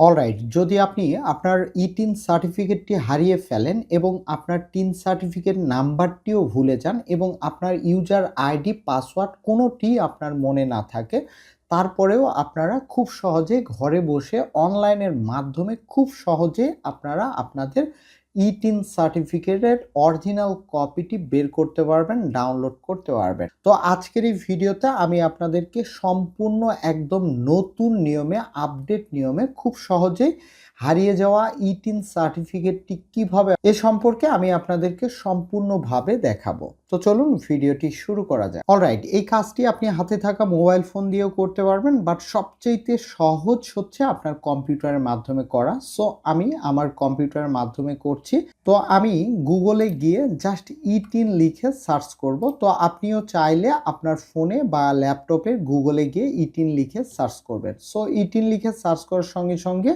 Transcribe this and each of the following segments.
Alright যদি আপনি আপনার ই টিন সার্টিফিকেটটি হারিয়ে ফেলেন এবং আপনার টিন সার্টিফিকেট নাম্বারটিও ভুলে যান এবং আপনার ইউজার আইডি পাসওয়ার্ড কোনোটি আপনার মনে না থাকে, তারপরেও আপনারা খুব সহজে ঘরে বসে অনলাইনের মাধ্যমে খুব সহজে আপনারা আপনাদের ই টিন সার্টিফিকেটের অরিজিনাল কপিটি বের করতে পারবেন ডাউনলোড করতে পারবেন। তো আজকের এই ভিডিওতে আমি আপনাদেরকে সম্পূর্ণ একদম নতুন নিয়মে আপডেট নিয়মে খুব সহজেই হারিয়ে যাওয়া ইটিন টিন সার্টিফিকেটটি কীভাবে, এ সম্পর্কে আমি আপনাদেরকে সম্পূর্ণভাবে দেখাবো। তো চলুন ভিডিওটি শুরু করা যায় অলরাইট এই কাজটি আপনি হাতে থাকা মোবাইল ফোন দিয়েও করতে পারবেন বাট সবচেয়েতে সহজ হচ্ছে আপনার কম্পিউটারের মাধ্যমে করা। সো আমি আমার কম্পিউটারের মাধ্যমে করছি। তো আমি গুগলে গিয়ে জাস্ট ই টিন লিখে সার্চ করব। তো আপনিও চাইলে আপনার ফোনে বা ল্যাপটপে গুগলে গিয়ে ই টিন লিখে সার্চ করবেন। সো ই টিন লিখে সার্চ করার সঙ্গে সঙ্গে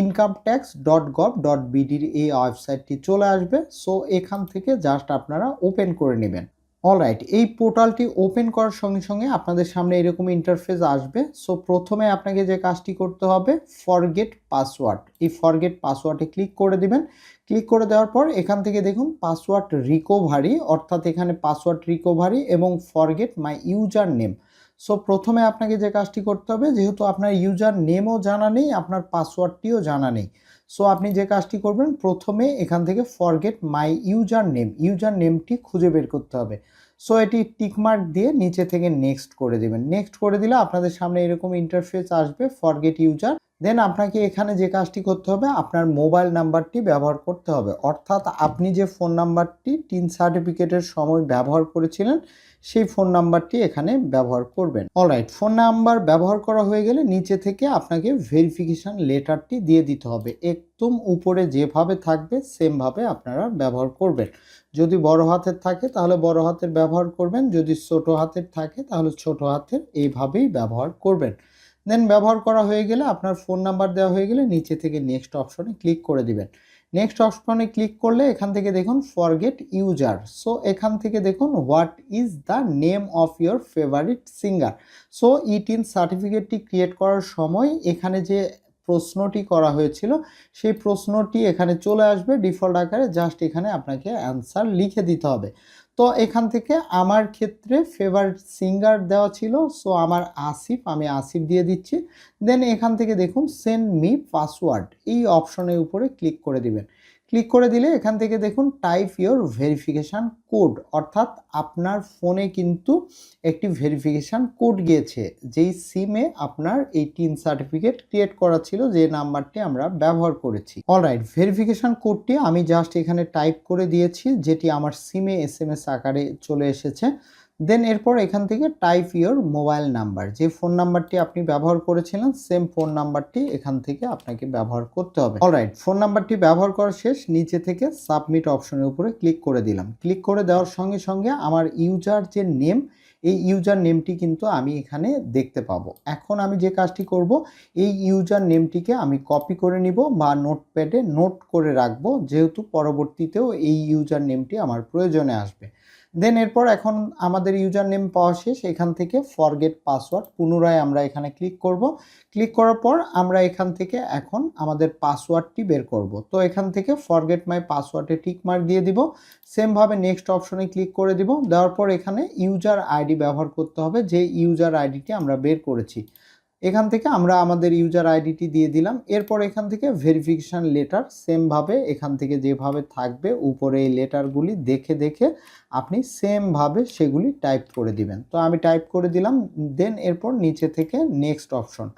income tax dot gov dot বিডির এই ওয়েবসাইটটি চলে আসবে। সো এখান থেকে জাস্ট আপনারা ওপেন করে নেবেন। অলরাইট এই পোর্টালটি ওপেন করার সঙ্গে সঙ্গে আপনাদের সামনে এরকম ইন্টারফেস আসবে। সো প্রথমে আপনাকে যে কাজটি করতে হবে ফরগেট পাসওয়ার্ড এই ফরগেট পাসওয়ার্ডে ক্লিক করে দিবেন। ক্লিক করে দেওয়ার পর এখান থেকে দেখুন পাসওয়ার্ড রিকোভারি অর্থাৎ এখানে পাসওয়ার্ড রিকোভারি এবং forget my user name so প্রথমে আপনাকে যে কাজটি করতে হবে, যেহেতু আপনার ইউজার নেমও জানা নেই, আপনার পাসওয়ার্ডটিও জানা নেই। সো আপনি যে কাজটি করবেন, প্রথমে এখান থেকে forget my user name user নেমটি খুঁজে বের করতে হবে। সো এটি টিকমার্ক দিয়ে নিচে থেকে নেক্সট করে দেবেন। নেক্সট করে দিলে আপনাদের সামনে এরকম ইন্টারফেস আসবে ফরগেট ইউজার দেন আপনাকে এখানে যে কাজটি করতে হবে, আপনার মোবাইল নাম্বারটি ব্যবহার করতে হবে। অর্থাৎ আপনি যে ফোন নাম্বারটি টিন সার্টিফিকেটের সময় ব্যবহার করেছিলেন সেই ফোন নাম্বারটি এখানে ব্যবহার করবেন। অলরাইট ফোন নাম্বার ব্যবহার করা হয়ে গেলে নিচে থেকে আপনাকে ভেরিফিকেশান লেটারটি দিয়ে দিতে হবে। একদম উপরে যেভাবে থাকবে, সেমভাবে আপনারা ব্যবহার করবেন। যদি বড় হাতের থাকে, তাহলে বড় হাতের ব্যবহার করবেন। যদি ছোট হাতের থাকে, তাহলে ছোট হাতের এইভাবেই ব্যবহার করবেন। দেন ব্যবহার করা হয়ে গেলে আপনার ফোন নাম্বার দেওয়া হয়ে গেলে নিচে থেকে নেক্সট অপশনে ক্লিক করে দিবেন। নেক্সট অপশনে ক্লিক করলে এখান থেকে দেখুন ফরগেট ইউজার সো এখান থেকে দেখুন what is the name of your favourite singer so E TIN সার্টিফিকেটটি create করার সময় এখানে যে প্রশ্নটি করা হয়েছিল, সেই প্রশ্নটি এখানে চলে আসবে। ডিফল্ট আকারে জাস্ট এখানে আপনাকে অ্যান্সার লিখে দিতে হবে। তো এখান থেকে আমার ক্ষেত্রে ফেভারিট সিঙ্গার দেওয়া ছিল সো আমার আসিফ, আমি আসিফ দিয়ে দিচ্ছি। দেন এখান থেকে দেখুন সেন্ড মি পাসওয়ার্ড এই অপশনের উপরে ক্লিক করে দিবেন। ক্লিক করে দিলে এখান থেকে দেখুন টাইপ ইয়োর ভেরিফিকেশান কোড অর্থাৎ আপনার ফোনে কিন্তু একটি ভেরিফিকেশান কোড গিয়েছে, যেই সিমে আপনার এই টিন সার্টিফিকেট ক্রিয়েট করা ছিল, যে নাম্বারটি আমরা ব্যবহার করেছি। অলরাইট ভেরিফিকেশান কোডটি আমি জাস্ট এখানে টাইপ করে দিয়েছি, যেটি আমার সিমে এস এম এস আকারে চলে এসেছে। দেন এরপর এখান থেকে টাইপ ইয়োর মোবাইল নাম্বার যে ফোন নাম্বারটি আপনি ব্যবহার করেছিলেন সেম ফোন নাম্বারটি এখান থেকে আপনাকে ব্যবহার করতে হবে। অলরাইট ফোন নাম্বারটি ব্যবহার করা শেষ। নিচে থেকে সাবমিট অপশনের উপরে ক্লিক করে দিলাম। ক্লিক করে দেওয়ার সঙ্গে সঙ্গে আমার ইউজার যে নেম এই ইউজার নেমটি কিন্তু আমি এখানে দেখতে পাবো। এখন আমি যে কাজটি করব, এই ইউজার নেমটিকে আমি কপি করে নিব বা নোটপ্যাডে নোট করে রাখব। যেহেতু পরবর্তীতেও এই ইউজার নেমটি আমার প্রয়োজনে আসবে। দেন এরপর এখন আমাদের ইউজার নেম পাওয়া শেষ, এখান থেকে ফরগেট পাসওয়ার্ড পুনরায় আমরা এখানে ক্লিক করব। ক্লিক করার পর আমরা এখান থেকে এখন আমাদের পাসওয়ার্ডটি বের করব। তো এখান থেকে ফরগেট মাই পাসওয়ার্ডে টিক মার্ক দিয়ে দিব। সেমভাবে নেক্সট অপশনে ক্লিক করে দিব। দেওয়ার পর এখানে ইউজার আইডি ব্যবহার করতে হবে, যে ইউজার আইডিটি আমরা বের করেছি। এখান থেকে আমরা আমাদের ইউজার আইডিটি দিয়ে দিলাম। এরপর এখান থেকে ভেরিফিকেশান লেটার সেমভাবে এখান থেকে যেভাবে থাকবে উপরে এই লেটারগুলি দেখে দেখে আপনি সেমভাবে সেগুলি টাইপ করে দিবেন। তো আমি টাইপ করে দিলাম দেন এরপর নিচে থেকে নেক্সট অপশন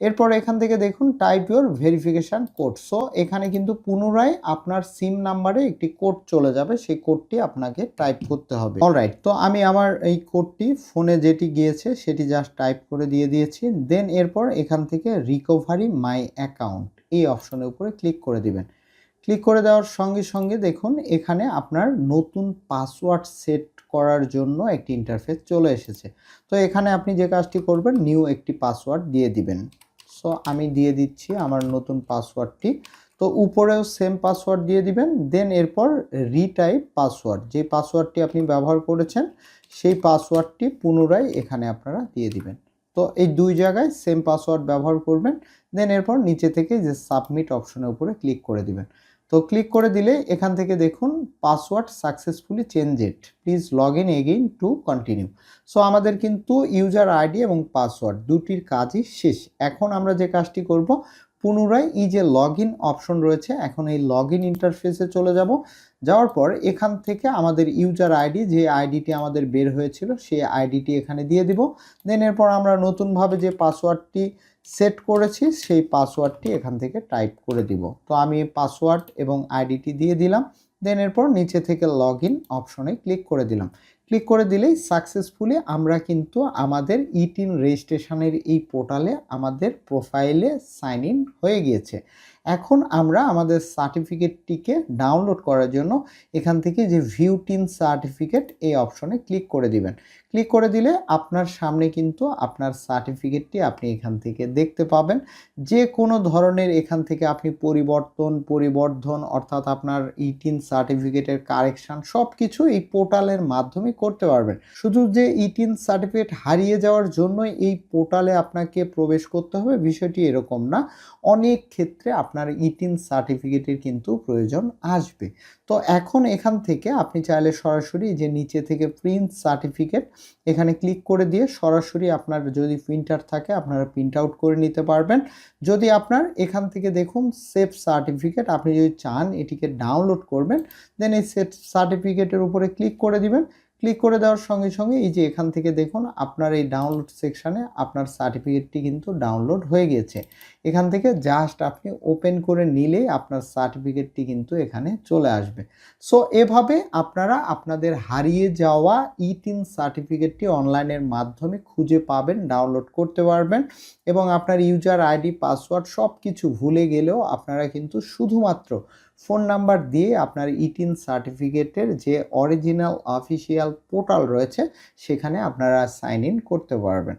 এরপর এখান থেকে দেখুন type your verification code so এখানে কিন্তু পুনরায় আপনার সিম নাম্বারে একটি কোড চলে যাবে, সেই কোডটি আপনাকে টাইপ করতে হবে। অলরাইট তো আমি আমার এই কোডটি ফোনে যেটি গিয়েছে, সেটি জাস্ট টাইপ করে দিয়ে দিয়েছি। দেন এরপর এখান থেকে রিকভারি মাই অ্যাকাউন্ট এই অপশনের উপরে ক্লিক করে দিবেন। ক্লিক করে দেওয়ার সঙ্গে সঙ্গে দেখুন, এখানে আপনার নতুন পাসওয়ার্ড সেট করার জন্য একটি ইন্টারফেস চলে এসেছে। তো এখানে আপনি যে কাজটি করবেন নিউ একটি পাসওয়ার্ড দিয়ে দিবেন। সো আমি দিয়ে দিচ্ছি আমার নতুন পাসওয়ার্ডটি। তো উপরেও সেম পাসওয়ার্ড দিয়ে দিবেন দেন এরপর রিটাইপ পাসওয়ার্ড যে পাসওয়ার্ডটি আপনি ব্যবহার করেছেন, সেই পাসওয়ার্ডটি পুনরায় এখানে আপনারা দিয়ে দিবেন। তো এই দুই জায়গায় সেম পাসওয়ার্ড ব্যবহার করবেন দেন এরপর নিচে থেকে যে সাবমিট অপশনের উপরে ক্লিক করে দিবেন। তো ক্লিক করে দিলে এখান থেকে দেখুন password successfully changed please log in again to continue so আমাদের কিন্তু ইউজার আইডি এবং পাসওয়ার্ড দুটির কাজই শেষ। এখন আমরা যে কাজটি করব পুনরায় এই যে লগ ইন অপশন রয়েছে, এখন এই লগ ইন ইন্টারফেসে চলে যাব। যাওয়ার পর এখান থেকে আমাদের ইউজার আইডি যে আইডিটি আমাদের বের হয়েছিল, সেই আইডিটি এখানে দিয়ে দিব। দেন এরপর আমরা নতুনভাবে যে পাসওয়ার্ডটি সেট করেছি, সেই পাসওয়ার্ডটি এখান থেকে টাইপ করে দিব। তো আমি পাসওয়ার্ড এবং আইডিটি দিয়ে দিলাম। দেন এরপর নিচে থেকে লগ ইন অপশনে ক্লিক করে দিলাম। ক্লিক করে দিলেই সাকসেসফুলি আমরা কিন্তু আমাদের ইটিন রেজিস্ট্রেশনের এই পোর্টালে আমাদের প্রোফাইলে সাইন ইন হয়ে গিয়েছে। এখন আমরা আমাদের সার্টিফিকেটটিকে ডাউনলোড করার জন্য এখান থেকে যে ভিউ টিন সার্টিফিকেট এই অপশনে ক্লিক করে দিবেন। ক্লিক করে দিলে আপনার সামনে কিন্তু আপনার সার্টিফিকেটটি আপনি এখান থেকে দেখতে পাবেন। যে কোনো ধরনের এখান থেকে আপনি পরিবর্তন, পরিবর্ধন অর্থাৎ আপনার ইটিন সার্টিফিকেটের কারেকশন সব কিছু এই পোর্টালের মাধ্যমে করতে পারবেন। শুধু যে ইটিন সার্টিফিকেট হারিয়ে যাওয়ার জন্যই এই পোর্টালে আপনাকে প্রবেশ করতে হবে, বিষয়টি এরকম না। অনেক ক্ষেত্রে আপনার ইটিন সার্টিফিকেটের কিন্তু প্রয়োজন আসবে। তো এখন এখান থেকে আপনি চাইলে সরাসরি যে নিচে থেকে প্রিন্ট সার্টিফিকেট এখানে ক্লিক করে দিয়ে সরাসরি আপনার যদি প্রিন্টার থাকে, আপনারা প্রিন্ট আউট করে নিতে পারবেন। যদি আপনার এখান থেকে দেখুন সেফ সার্টিফিকেট আপনি যদি চান এটিকে ডাউনলোড করবেন দেন এই সেফ সার্টিফিকেটের উপরে ক্লিক করে দিবেন। ক্লিক করে দেওয়ার সঙ্গে সঙ্গে এই যে এখান থেকে দেখুন, আপনার এই ডাউনলোড সেকশানে আপনার সার্টিফিকেটটি কিন্তু ডাউনলোড হয়ে গিয়েছে এখান থেকে জাস্ট আপনি ওপেন করে নিলেই আপনার সার্টিফিকেটটি কিন্তু এখানে চলে আসবে। সো এভাবে আপনারা আপনাদের হারিয়ে যাওয়া ইটিন সার্টিফিকেটটি অনলাইনের মাধ্যমে খুঁজে পাবেন ডাউনলোড করতে পারবেন এবং আপনার ইউজার আইডি পাসওয়ার্ড সব কিছু ভুলে গেলেও আপনারা কিন্তু শুধুমাত্র ফোন নাম্বার দিয়ে আপনার ইটিন সার্টিফিকেটের যে অরিজিনাল অফিসিয়াল পোর্টাল রয়েছে, সেখানে আপনারা সাইন ইন করতে পারবেন।